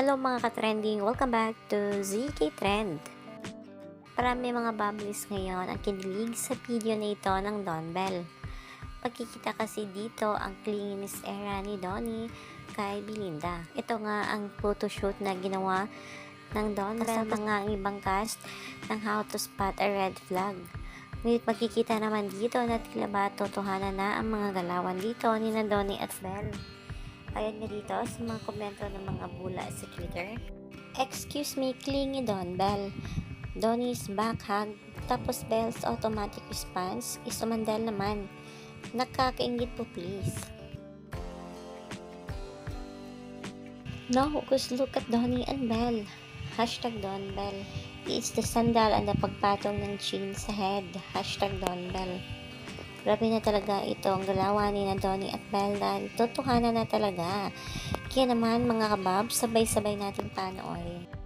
mga ka-trending, welcome back to ZK Trend. Marami mga bubblies ngayon ang kinilig sa video na ito ng Don Bell. Pagkikita kasi dito ang clinginess era ni Donnie kay Belinda. Ito nga ang photoshoot na ginawa ng Don Bell mga ang ibang cast ng How to Spot a Red Flag. Ngunit makikita naman dito na tila ba totohanan na ang mga galawan dito ni na Donnie at Bell. Ayon nga dito sa mga komento ng mga bula sa Twitter. Excuse me, clingy Don Bell. Donnie's back hug, tapos Bell's automatic response is umandal naman. Nakakaingit po please. No, just look at Donnie and Bell. Hashtag Don Bell. It's the sandal and the pagpatong ng chin sa head. Hashtag Don Bell. Grabe na talaga ito ang ni na Donnie at Bell dahil totohanan na talaga. Kaya naman mga kabab, sabay-sabay natin panoorin.